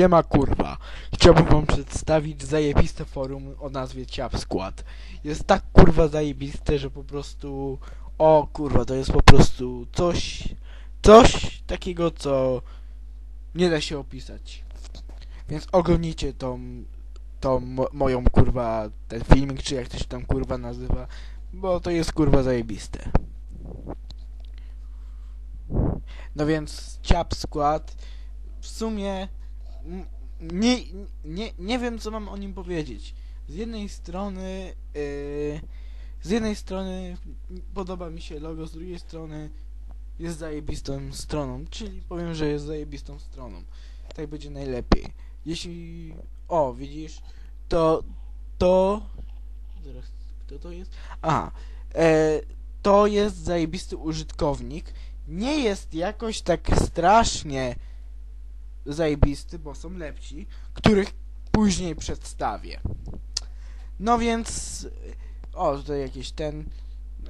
Siema kurwa. Chciałbym wam przedstawić zajebiste forum o nazwie Ciap Skład. Jest tak kurwa zajebiste, że po prostu... O kurwa, to jest po prostu coś... Coś takiego, co... Nie da się opisać. Więc oglądnijcie tą... Tą mo moją kurwa... Ten filmik, czy jak to się tam kurwa nazywa. Bo to jest kurwa zajebiste. No więc Ciap Skład w sumie nie, nie, nie wiem co mam o nim powiedzieć. Z jednej strony yy, z jednej strony podoba mi się logo, z drugiej strony jest zajebistą stroną, czyli powiem, że jest zajebistą stroną. Tak będzie najlepiej. Jeśli o, widzisz, to to zaraz kto to jest? Aha. E, to jest zajebisty użytkownik. Nie jest jakoś tak strasznie zajebisty, bo są lepsi, których później przedstawię. No więc... O, tutaj jakieś ten...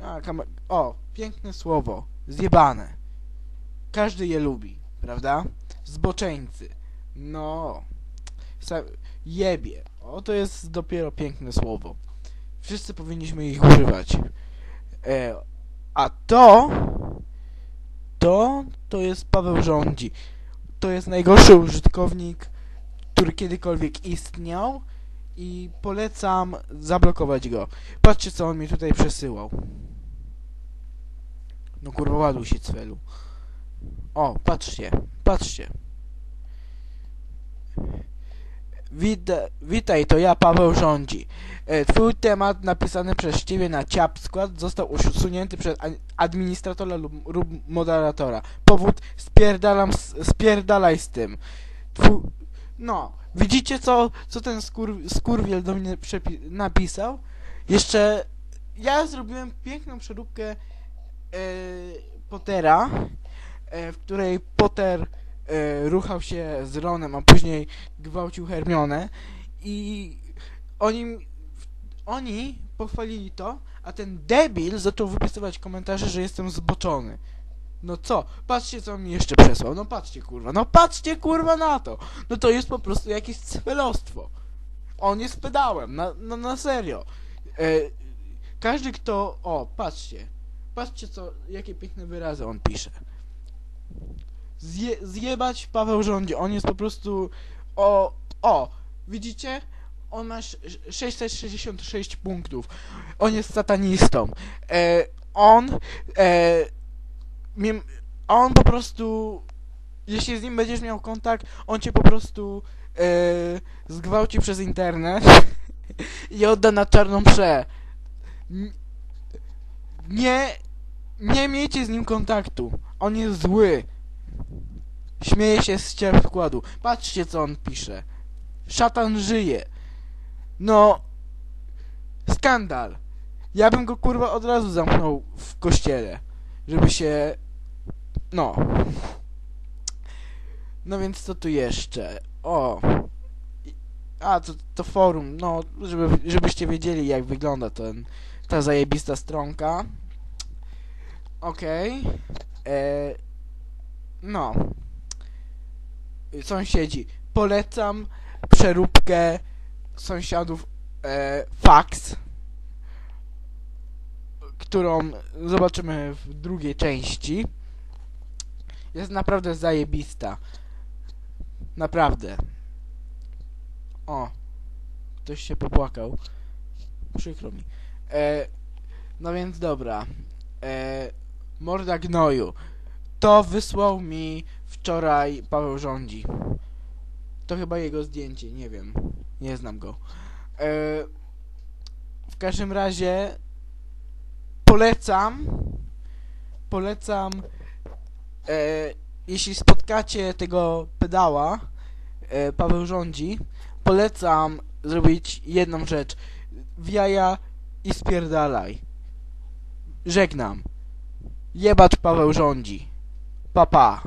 A, kam... O, piękne słowo. Zjebane. Każdy je lubi, prawda? Zboczeńcy. No... Jebie. O, to jest dopiero piękne słowo. Wszyscy powinniśmy ich używać. E, a to... To... To jest Paweł Rządzi to jest najgorszy użytkownik, który kiedykolwiek istniał i polecam zablokować go. Patrzcie, co on mi tutaj przesyłał. No kurwa, ładuj się, cwelu. O, patrzcie, patrzcie. Wita, witaj, to ja, Paweł Rządzi. E, Twój temat napisany przez Ciebie na ciap skład został usunięty przez administratora lub, lub moderatora. Powód spierdalam, spierdalaj z tym. Twój, no, widzicie co, co ten skur, skurwiel do mnie napisał? Jeszcze ja zrobiłem piękną przeróbkę e, Pottera, e, w której Potter e, ruchał się z Ronem, a później gwałcił Hermionę i oni, oni pochwalili to, a ten debil zaczął wypisywać komentarze, że jestem zboczony. No co? Patrzcie co mi jeszcze przesłał. No patrzcie kurwa. No patrzcie kurwa na to. No to jest po prostu jakieś cwelostwo. On jest pedałem. Na, na, na serio. E, każdy kto... O, patrzcie. Patrzcie co... Jakie piękne wyrazy on pisze. Zje, zjebać Paweł rządzi. On jest po prostu... O... O! Widzicie? On ma sz- 666 punktów. On jest satanistą. E, on... E, on po prostu... Jeśli z nim będziesz miał kontakt, on cię po prostu e, zgwałci przez internet i odda na czarną prze. Nie... Nie miejcie z nim kontaktu. On jest zły. Śmieje się z ciebie wkładu. Patrzcie co on pisze. Szatan żyje. No... Skandal. Ja bym go kurwa od razu zamknął w kościele. Żeby się... No. No więc co tu jeszcze? O. A, to, to forum. No, żeby, żebyście wiedzieli jak wygląda ten, ta zajebista stronka. Okej. E, No. Sąsiedzi. Polecam przeróbkę sąsiadów e, fax, którą zobaczymy w drugiej części. Jest naprawdę zajebista. Naprawdę. O. Ktoś się popłakał. Przykro mi. E, no więc dobra. E, Morda gnoju. To wysłał mi wczoraj Paweł Rządzi. To chyba jego zdjęcie, nie wiem. Nie znam go. E, w każdym razie polecam polecam e, jeśli spotkacie tego pedała e, Paweł Rządzi polecam zrobić jedną rzecz w jaja i spierdalaj żegnam jebacz Paweł Rządzi papá.